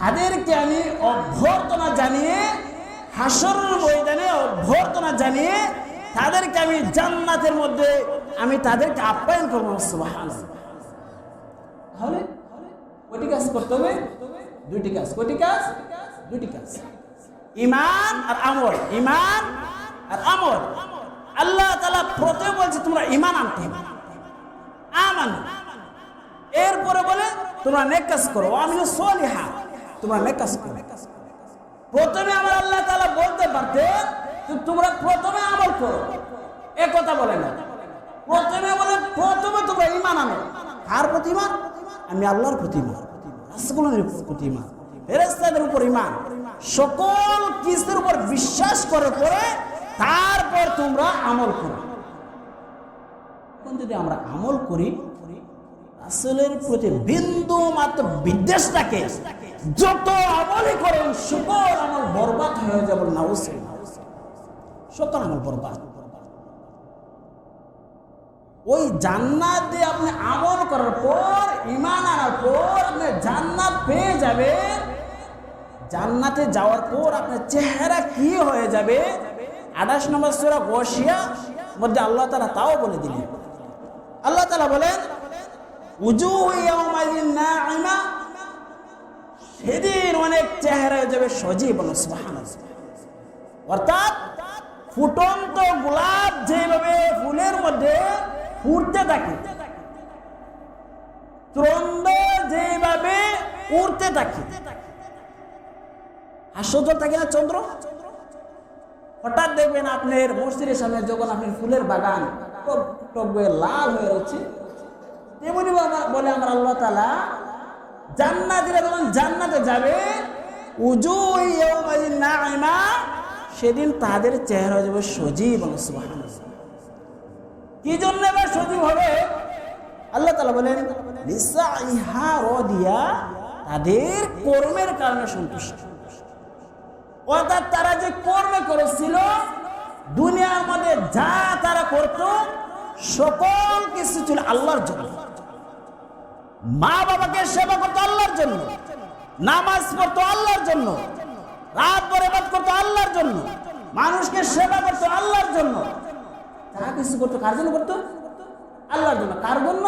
তাদেরকে আমি অভ্যর্থনা জানিয়ে হাসর ময়দানে অভ্যর্থনা জানিয়ে, তাদেরকে আমি জান্নাতের মধ্যে আমি তাদেরকে আপ্যায়ন করব, সুবহানাল্লাহ। তাহলে, কয়টি কাজ করতে হবে? দুইটি কাজ। কয়টি কাজ? দুইটি কাজ। ইমান আর আমল। ইমান আর আমল। আল্লাহ তালা প্রথমে বলছে, তোমরা ইমান আনতে আমান। এরপরে বলে, তোমরা নেক কাজ করো। আমি সোয়ালি সলিহা করো। প্রথমে আমার আল্লাহ তালা বলতে তোমরা প্রথমে আমল করো। এ কথা বলে না। প্রথমে বলে, প্রথমে তোমরা ইমান আনো। কার আমি আল্লাহর প্রতি ইমান ফেরেশতাদের উপর ইমান সকল কিছুর উপর বিশ্বাস করে পরে তারপর তোমরা আমল করো। যদি আমরা আমল করি, রাসূলের প্রতি বিন্দু মাত্র বিদ্বেষ থাকে যত আমলই করেন সকল আমল বরবাদ হয়ে যাবে নাউজ সকল আমল বরবাদ। ওই জান্নাত দিয়ে আপনি আমল করার পর ইমান আনার পর আপনি জান্নাত পেয়ে যাবেন। জান্নাতে যাওয়ার পর আপনার চেহারা কি হয়ে যাবে? আঠাশ নম্বর সুরা গসিয়া মধ্যে আল্লাহ তালা তাও বলে দিলেন। আল্লাহ তালা বলেন, উজু ইয়াউমাইদিন নাঈমা সেদিন অনেক চেহারা হয়ে যাবে সজীব অর্থাৎ ফুটন্ত গোলাপ যেভাবে ফুলের মধ্যে ফুটতে থাকে ত্রন্দ যেভাবে উড়তে থাকে। আশ্চর্য থাকে না চন্দ্র? হঠাৎ দেখবেন আপনার মসজিদের সামনে যখন আপনার ফুলের বাগান হয়ে লাল হয়ে রয়েছে, তেমনি বলে আমার আল্লাহ তালা জান্নাতিরা যখন জান্নাতে যাবে। সেদিন তাদের চেহারা যাবে সজীব কি জন্য এবার সজীব হবে? আল্লাহ তালা বলেন, লিসাইহা রাদিয়া। তাদের কর্মের কারণে সন্তুষ্ট। অর্থাৎ তারা যে কর্ম করেছিল, দুনিয়ার মধ্যে যা তারা করত, সকল কিছু ছিল আল্লাহর জন্য। মা বাবাকে সেবা করতো আল্লাহর জন্য, নামাজ পড়তো আল্লাহর জন্য, রাত বরবাদ করতো আল্লাহর জন্য, মানুষকে সেবা করতো আল্লাহর জন্য। যা কিছু করতো, কার জন্য করতো? আল্লাহর জন্য। কার জন্য?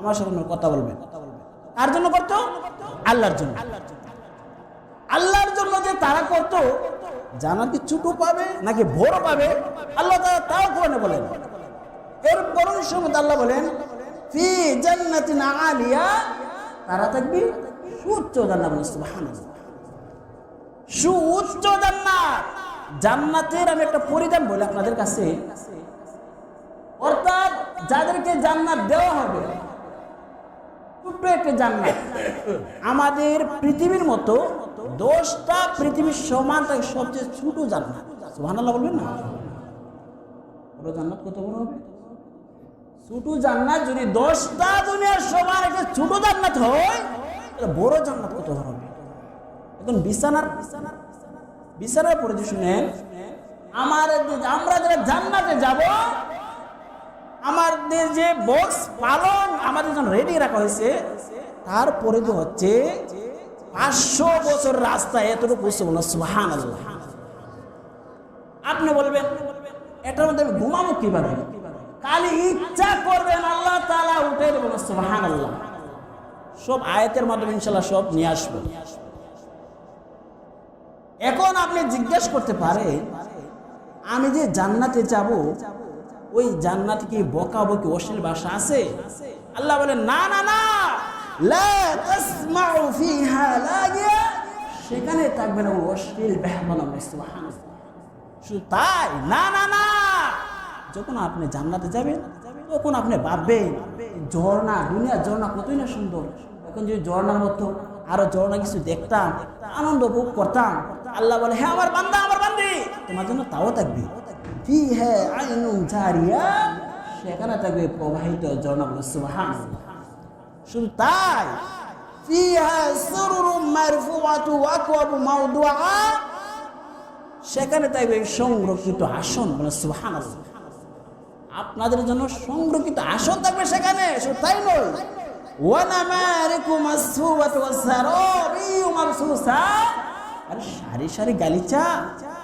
আমার সাথে কথা বলবেন। কার জন্য করতো? আল্লাহর জন্য। আল্লাহর জন্য যে তারা করতো, জানার কি ছোট পাবে নাকি বড় পাবে? আল্লাহ তারা তাও কোরআনে বলেন। এর বরং সময় আল্লাহ বলেন ফি জান্নাতিন আলিয়া। তারা থাকবে সুউচ্চ জান্নাত সুবহানাল্লাহ। সুউচ্চ জান্নাত। জান্নাতের আমি একটা পরিধান বলি আপনাদের কাছে। অর্থাৎ যাদেরকে জান্নাত দেওয়া হবে, ছোট্ট একটা জান্নাত। আমাদের পৃথিবীর মতো দশটা পৃথিবীর সমান থাকে সবচেয়ে ছোট জান্নাত। সুবহানাল্লাহ বলবেন না? জান্নাত কত বড় হবে? ছোট জান্নাত যদি দশটা দুনিয়ার সমান একটা ছোট জান্নাত হয় বড় জান্নাত কত হবে? এখন বিছানার বিছানার পরে যে শুনেন, আমার আমরা যারা জান্নাতে যাব, আমাদের যে বক্স পালন আমাদের জন্য রেডি রাখা হয়েছে, তারপরে তো হচ্ছে পাঁচশো বছর রাস্তা এতটুকু সুবহান সুহান আপনি বলবেন, এটার মধ্যে আমি ঘুমাবো কীভাবে? কালি ইচ্ছা করবেন আল্লাহ তালা উঠে দেবেন আল্লাহ সব মাধ্যমে ইনশাল্লাহ সব নিয়ে আসব। এখন আপনি জিজ্ঞেস করতে আমি যে জান্নাতে যাব, ওই জান্নাতে কি বকা বকি অশ্লীল ভাষা আছে? আল্লাহ বলেন, না না না। সেখানে থাকবে না অশ্লীল বেহামনা শুধু তাই, না না না। যখন আপনি জান্নাতে যাবেন, তখন আপনি ভাববেন, ঝর্ণা, দুনিয়ার ঝর্ণা কতই না সুন্দর। এখন যদি ঝর্ণার মতো আরও জোরনা কিছু দেখতাম, আনন্দ উপভোগ করতাম, আল্লাহ বলে হ্যাঁ আমার বান্দা, আমার বান্দি! তোমার জন্য তাও থাকবে। ফি হ্যাঁ সেখানে থাকবে প্রবাহিত ঝর্ণাগুলো সুবহান শুধু তাই। সেখানে থাকবে সংরক্ষিত আসন, বলে, সুবহানাল্লাহ। আপনাদের জন্য সংরক্ষিত আসন থাকবে সেখানে তাই সারি সারি গালিচা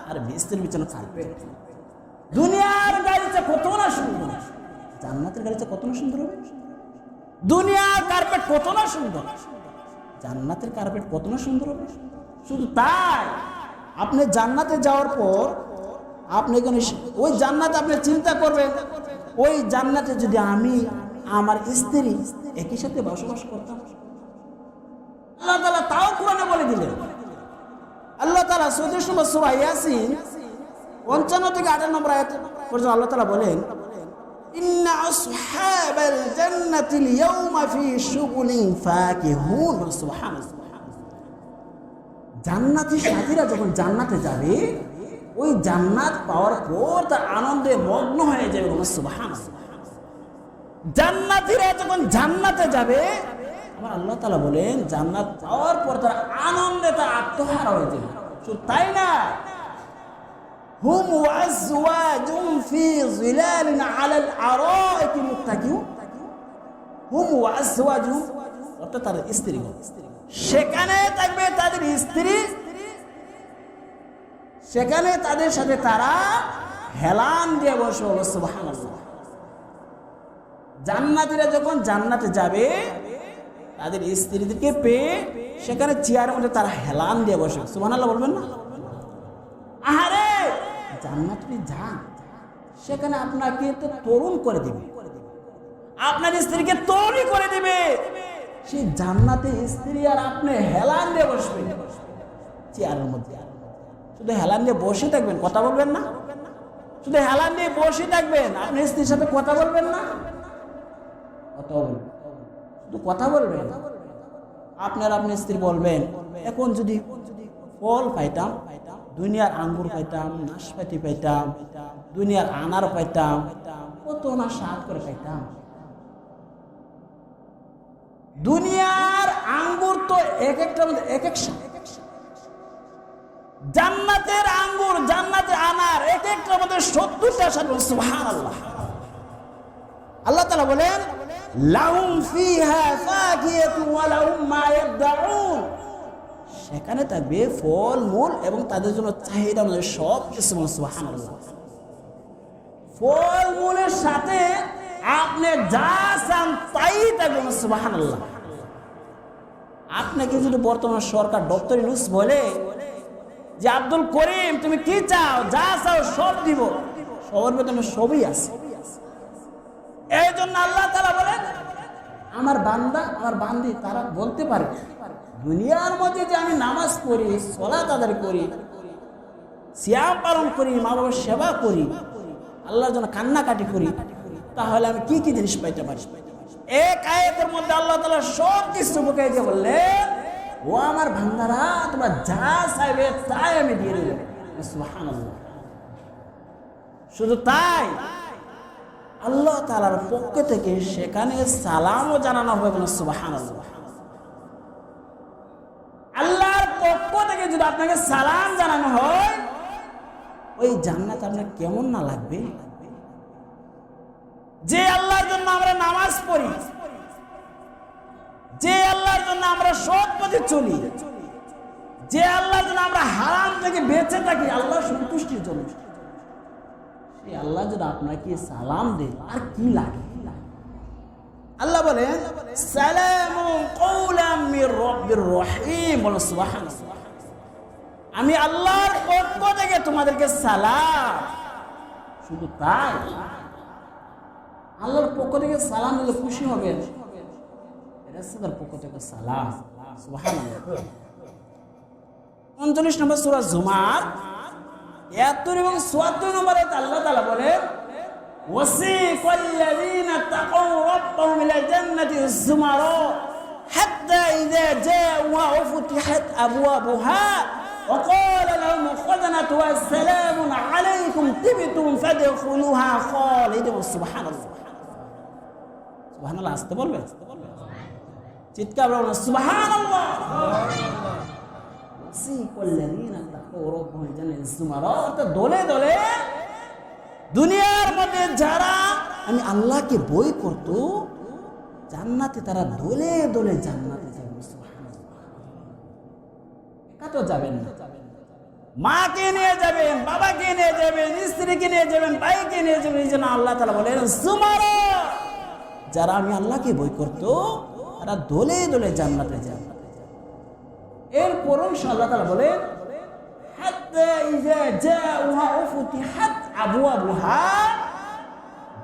আর দুনিয়ার গালিচা কত না সুন্দর। জান্নাতের গালিচা কত সুন্দর হবে? দুনিয়ার কার্পেট কত না সুন্দর। জান্নাতের কার্পেট কত না সুন্দর হবে? শুধু তাই, আপনি জান্নাতে যাওয়ার পর আপনি ওই জান্নাতে আপনি চিন্তা করবেন ওই জান্নাতে যদি আমি আমার স্ত্রী একই সাথে বসবাস করতাম। আল্লাহ তালা তাও কোরআনে বলে দিলেন। আল্লাহ তালা সৌদি নম্বর ইয়াসিন পঞ্চান্ন থেকে আঠান্ন নম্বর পর্যন্ত আল্লাহ তালা বলেন জান্নাতি সাথীরা যখন জান্নাতে যাবে ওই জান্নাত পাওয়ার পর তার আনন্দে মগ্ন হয়ে যাবে সুবহানাল্লাহ। জান্নাতিরা যখন জান্নাতে যাবে আমার আল্লাহ তালা বলেন, জান্নাত পাওয়ার পর তার আনন্দে তার আত্মহারা হয়ে যাবে। শুধু তাই না অর্থাৎ সেখানে থাকবে তাদের স্ত্রী সেখানে তাদের সাথে তারা হেলান দিয়ে বসে সুবহানাল্লাহ। জান্নাতিরা যখন জান্নাতে যাবে, তাদের স্ত্রীদেরকে পেয়ে সেখানে চেয়ারের মধ্যে তারা হেলান দিয়ে বসে সুবহানাল্লাহ বলবেন না? আহারে! যান, সেখানে আপনাকে তো তরুণ করে আপনার স্ত্রীকে তরুণী করে দিবে। সেই জান্নাতে স্ত্রী আর আপনি হেলান দিয়ে বসবেন চেয়ারের মধ্যে। শুধু হেলান দিয়ে বসে থাকবেন, কথা বলবেন না? শুধু হেলান দিয়ে বসে থাকবেন আপনি স্ত্রীর সাথে কথা বলবেন না? কথা বলবেন। শুধু কথা বলবেন। আপনার আপনি স্ত্রী বলবেন। এখন যদি ফল পাইতাম, দুনিয়ার আঙ্গুর পাইতাম, নাশপাতি পাইতাম, দুনিয়ার আনার পাইতাম, কত না স্বাদ করে পাইতাম। দুনিয়ার আঙ্গুর তো এক একটা এক এক। জান্নাতের আঙ্গুর, জান্নাতের আনার, এক একটা মধ্যে সত্তরটা স্বাদ সুবহানাল্লাহ। আল্লাহ তাআলা বলেন, লাহুম ফিহা ফাকিহাতু ওয়া লাহুম মা সেখানে থাকবে ফল, মূল এবং তাদের জন্য চাহিদা অনুযায়ী সব কিছু সুবহানাল্লাহ। ফল, মূলের সাথে আপনি যা চান তাই থাকবে সুবহানাল্লাহ। আপনাকে যদি বর্তমান সরকার ডক্টর ইউনুস বলে যে আব্দুল করিম, তুমি কি চাও? যা চাও সব দিব। সবার বেতনে সবই আছে। এই জন্য আল্লাহ তালা বলেন, আমার বান্দা, আমার বান্দি, তারা বলতে পারে, দুনিয়ার মধ্যে যে আমি নামাজ পড়ি সলা তাদের করি, সিয়াম পালন করি মা বাবার সেবা করি, আল্লাহর জন্য কান্নাকাটি করি, তাহলে আমি কি কি জিনিস পাইতে পারি? এক আয়াতের মধ্যে আল্লাহ তালা সব কিছু দিয়ে বললেন ও আমার ভান্দারা তোমরা যা চাইবে তাই আমি দিয়ে দেবো। শুধু তাই? আল্লাহ তালার পক্ষ থেকে সেখানে সালামও জানানো হবে বলে সুবাহান আল্লাহর পক্ষ থেকে যদি আপনাকে সালাম জানানো হয়, ওই জান্নাত আপনার কেমন না লাগবে? যে আল্লাহর জন্য আমরা নামাজ পড়ি জন্য আমরা সৎ পথে চলি। যে আল্লাহর জন্য আমরা হারাম থেকে বেঁচে থাকি, আল্লাহ সন্তুষ্টির জন্য। সেই আল্লাহ যদি আপনাকে সালাম দেয় আর কি লাগে? আল্লাহ বলো আমি আল্লাহর পক্ষ থেকে তোমাদেরকে সালাম। শুধু তাই? আল্লাহর পক্ষ থেকে সালাম দিলে খুশি হবেন? এটা তার পক্ষ থেকে সালাম সুবহানাল্লাহ উনচল্লিশ নম্বর সূরা জুমার একাত্তর এবং চুয়াত্তর নম্বরে আল্লাহ তালা বলে وسيق الذين اتقوا ربهم الى الجنه الزمر حتى إذا جاءوها وفتحت أبوابها وقال لهم خزنتها السلام عليكم تبتم فادخلوها خالدين سبحان الله سبحان الله আসতে বলবে চিৎকার দুনিয়ার মধ্যে যারা আমি আল্লাহকে বই করত জান্নাতে তারা দোলে দোলে জান্নাতে যাবে কাটো যাবেন না মাকে নিয়ে যাবেন বাবাকে নিয়ে যাবেন স্ত্রীকে নিয়ে যাবেন ভাইকে নিয়ে যাবেন এই জন্য আল্লাহ বলেন যারা আমি আল্লাহকে বই করতো তারা দোলে দোলে জান্নাতে যায়। এরপরও আল্লাহ তালা বলে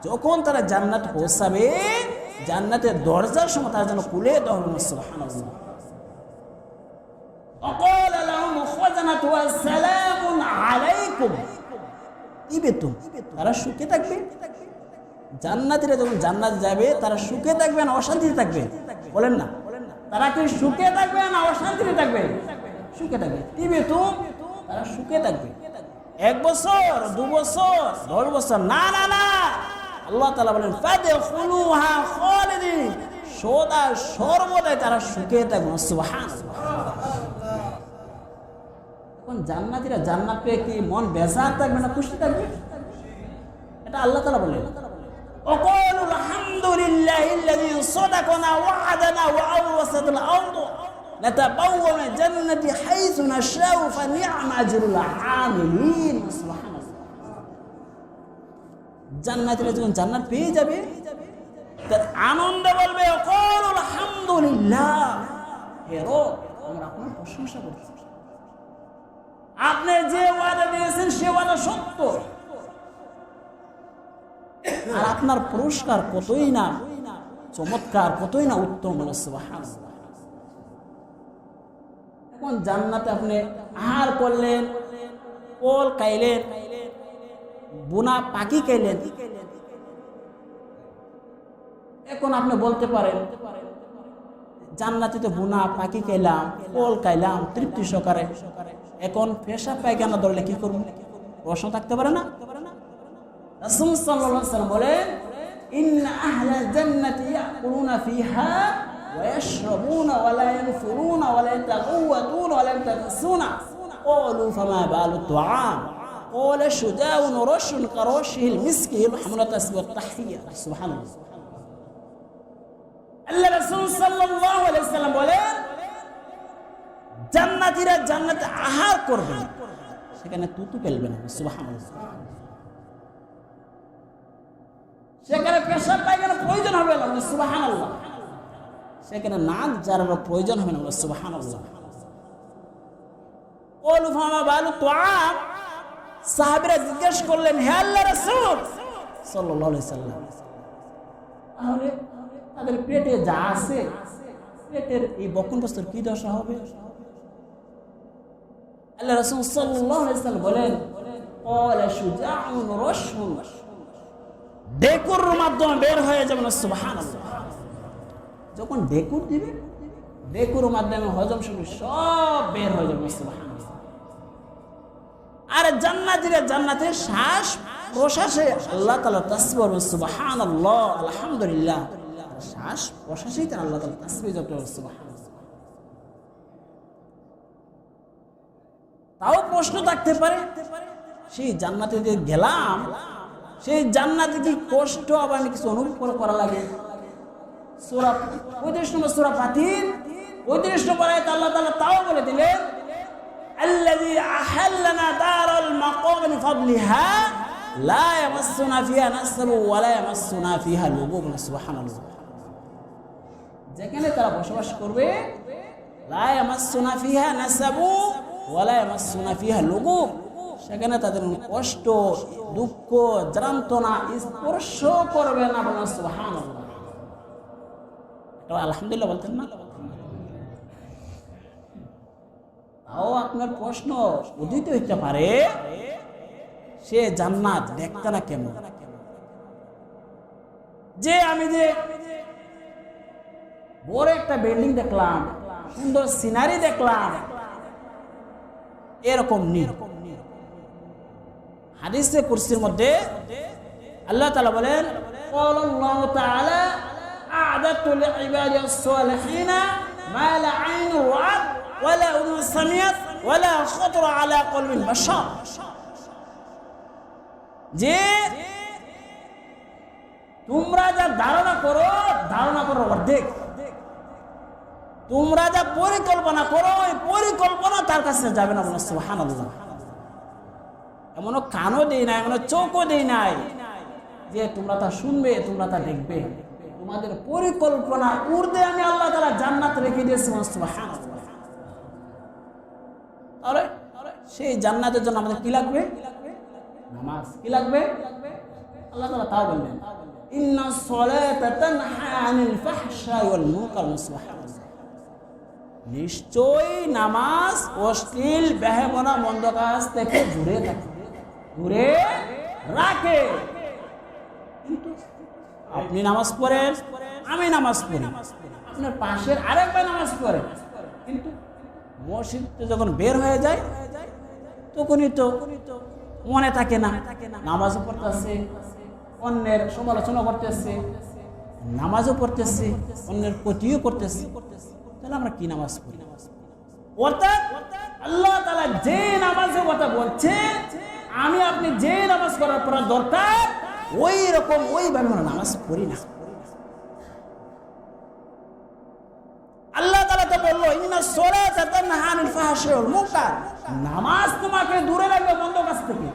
যখন তারা জান্নাত পৌঁছাবে, জান্নাতের দরজার সময় তারা যেন কুলে দহরণ তারা সুখে থাকবে। জান্নাতিরা যখন জান্নাত যাবে, তারা সুখে থাকবে না অশান্তিতে থাকবে? বলেন না। তারা কি সুখে থাকবে না অশান্তিতে থাকবে? সুখে থাকবে। টিভি তো তারা সুখে থাকবে। এক বছর, দু বছর, দশ বছর, না না না। আল্লাহ তালা বলেন সদা সর্বদাই তারা সুখে থাকবে। সুহান এখন জান্নাতিরা জান্নাত পেয়ে কি মন বেজার থাকবে না খুশি থাকবে? এটা আল্লাহ তালা বলেন। অকল لله الذي صدقنا وعدنا وأورثنا الأرض نتبوأ من الجنة حيث نشاء فنعم أجر العاملين سبحان الله জান্নাতীরা যখন জান্নাত পেয়ে যাবে তার আনন্দ বলবে অকল আলহামদুলিল্লাহ হে রব আমরা আপনার প্রশংসা করছি আপনি যে ওয়াদা দিয়েছেন সে ওয়াদা সত্য আর আপনার পুরস্কার কতই না, চমৎকার, কতই না উত্তম এখন জান্নাতে আপনি আহার করলেন, কল খাইলেন, বোনা পাখি খাইলেন এখন আপনি বলতে পারেন, জান্নাতে তো বোনা পাখি খাইলাম কল খাইলাম, তৃপ্তি সহকারে। এখন পেশা পায়খানা ধরলে কি করব? প্রশ্ন থাকতে পারে না? রাসূল সাল্লাল্লাহু আলাইহি ওয়াসাল্লাম বলেন ইন্না আহলাল জান্নাতি ইয়াকুলুনা ফিহা ওয়া ইয়াশরাবুনা ওয়া লা ইয়ানফুরুনা ওয়া লা ইয়াতাগাওয়াতুনা ওয়া লা ইয়াতাকাসুনা قالوا فما بال الطعام قال شجاع رش كرشه المسك يلحم التسبيح والتحفيه سبحان الله আল্লাহ রাসূল সাল্লাল্লাহু আলাইহি সাল্লাম বলেন জান্নাতীরা জান্নাতে আহার করবে সেখানে তুতু ফেলবে না সুবহানাল্লাহ সেখানে পেশাব পায়খানা প্রয়োজন হবে না সুবাহান আল্লাহ সেখানে নাক যার প্রয়োজন হবে না সুবাহান আল্লাহ বালু জিজ্ঞেস করলেন আল্লাহ রাসূল তাদের পেটে যা পেটের এই কি দশা হবে? বলেন ডেকুর মাধ্যমে বের হয়ে যাবে না যখন ডেকুর দিবে, ডেকুর মাধ্যমে হজম সব বের হয়ে যাবে আর শ্বাস প্রশ্বাসে আল্লাহ তালা সুবাহান আল্লাহ আলহামদুলিল্লাহ। শ্বাস প্রশ্বাসেই আল্লাহ তালা সুবাহান তাও প্রশ্ন থাকতে পারে, সেই জান্নাতে গেলাম সেই জান্নাতে কি কষ্ট আবার কিছু অনুভব করে লাগে? সোরা পঁয়ত্রিশ নম্বর সোরা পাতির পঁয়ত্রিশ নম্বর আয়াত আল্লাহ তাআলা তাও বলে দিলেন, আল্লাযী আহাল্লানা দারাল মাকাম মিন ফাদলিহা লা ইয়ামাসসুনা ফিহা নাসাবু ওয়া লা ইয়ামাসসুনা ফিহা লুগুব সুবহানাল্লাহ। যেখানে তারা বসবাস করবে, লা ইয়ামাসসুনা ফিহা নাসাবু ওয়া লা ইয়ামাসসুনা ফিহা লুগুব সেখানে তাদের কষ্ট, দুঃখ, যন্ত্রণা স্পর্শ করবে না বলেন সুবহানাল্লাহ। আলহামদুলিল্লাহ বলতেন না? তাও আপনার প্রশ্ন উদিত হইতে পারে, সে জান্নাত দেখতে না কেমন? যে আমি যে বড় একটা বিল্ডিং দেখলাম, সুন্দর সিনারি দেখলাম, এরকম নেই। হাদিসে কুরসির মধ্যে আল্লাহ তাআলা বলেন قال الله تعالى أعددت لعبادي الصالحين ما لا عين رأت ولا أذن سمعت ولا خطر على قلب بشر যে তোমরা যা ধারণা করো ধারণা করো অর্ধেক তোমরা যা পরিকল্পনা করো ওই পরিকল্পনা তার কাছে যাবে না বলে সুবহানাল্লাহ এমনও কানও দেই নাই এমন চোখও দেই নাই যে তোমরা তা শুনবে, তোমরা তা দেখবে। তোমাদের পরিকল্পনা উর্দে আমি আল্লাহ তালা জান্নাত রেখে দিয়েছি সেই জান্নাতের জন্য আমাদের কি লাগবে? নামাজ। কি লাগবে? আল্লাহ তালা তাও বললেন নিশ্চয়ই নামাজ অশ্লীল বেহেমনা মন্দ কাজ থেকে দূরে থাকে দূরে রাখে। আপনি নামাজ পড়েন, আমি নামাজ পড়ি। আপনার পাশের আরেক ভাই নামাজ পড়ে। কিন্তু মসজিদ যখন বের হয়ে যায়, তখনই তো মনে থাকে না, নামাজও পড়তেছে, অন্যের সমালোচনা করতেছে, নামাজও পড়তেছে, অন্যের ক্ষতিও করতেছে। তাহলে আমরা কি নামাজ পড়ি? অর্থাৎ আল্লাহ তালা যে নামাজের কথা বলছে আমি আপনি যে নামাজ করার পর দরকার, ওই রকম ওইভাবে আমরা নামাজ পড়ি না। আল্লাহ তালা তো বলল নামাজ তোমাকে দূরে রাখবে কাজ থেকে।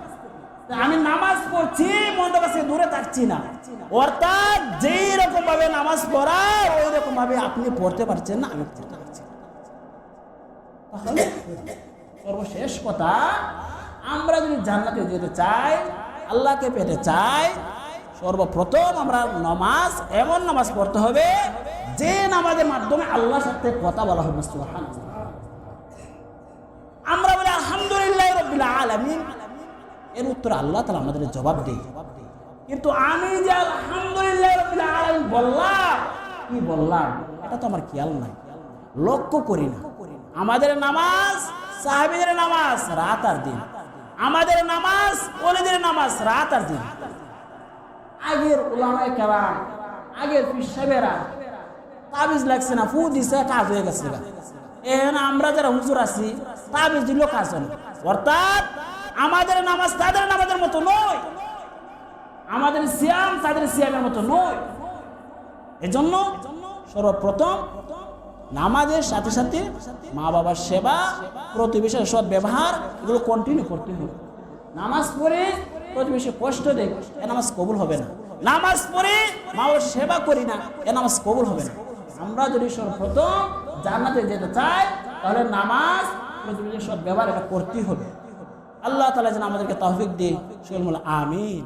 আমি নামাজ পড়ছি মন্দ থেকে দূরে থাকছি না। অর্থাৎ যেই রকম ভাবে নামাজ পড়া, ওই রকম ভাবে আপনি পড়তে পারছেন না, আমি পড়তে পারছি সর্বশেষ কথা আমরা যদি জান্নাতে যেতে চাই, আল্লাহকে পেতে চাই, সর্বপ্রথম আমরা নামাজ, এমন নামাজ পড়তে হবে যে নামাজের মাধ্যমে আল্লাহর সাথে কথা বলা হবে। আমরা বলি, আলহামদুলিল্লাহ আলামিন। এর উত্তর আল্লাহ তালা আমাদের জবাব দেয়। কিন্তু আমি যে আলহামদুলিল্লাহ আলামিন বললাম, কি বললাম? এটা তো আমার খেয়াল নাই। লক্ষ্য করি না। আমাদের নামাজ, সাহাবিদের নামাজ, রাত আর দিন। আমাদের নামাজ ওলিদের নামাজ, রাত আর দিন। আগের ওলামায় কেরাম, আগের পিসাবেরা তাবিজ লাগছে না, ফু দিছে, কাজ হয়ে গেছে। এখন আমরা যারা হুজুর আছি, তাবিজ দিল কাজ হলো অর্থাৎ আমাদের নামাজ তাদের নামাজের মতো নয়, আমাদের সিয়াম তাদের সিয়ামের মতো নয়। এজন্য সর্বপ্রথম নামাজের সাথে সাথে মা বাবার সেবা, প্রতিবেশীর সৎ ব্যবহার, এগুলো কন্টিনিউ করতে হবে। নামাজ পড়ে প্রতিবেশী কষ্ট দেয় এ নামাজ কবুল হবে না। নামাজ পড়ে মা বাবার সেবা করি না, এ নামাজ কবুল হবে না। আমরা যদি সর্বপ্রথম জান্নাতে যেতে চাই, তাহলে নামাজ প্রতিবেশীর সৎ ব্যবহার এটা করতেই হবে। আল্লাহ তালা যেন আমাদেরকে তহফিক দিয়ে সকল আমিন।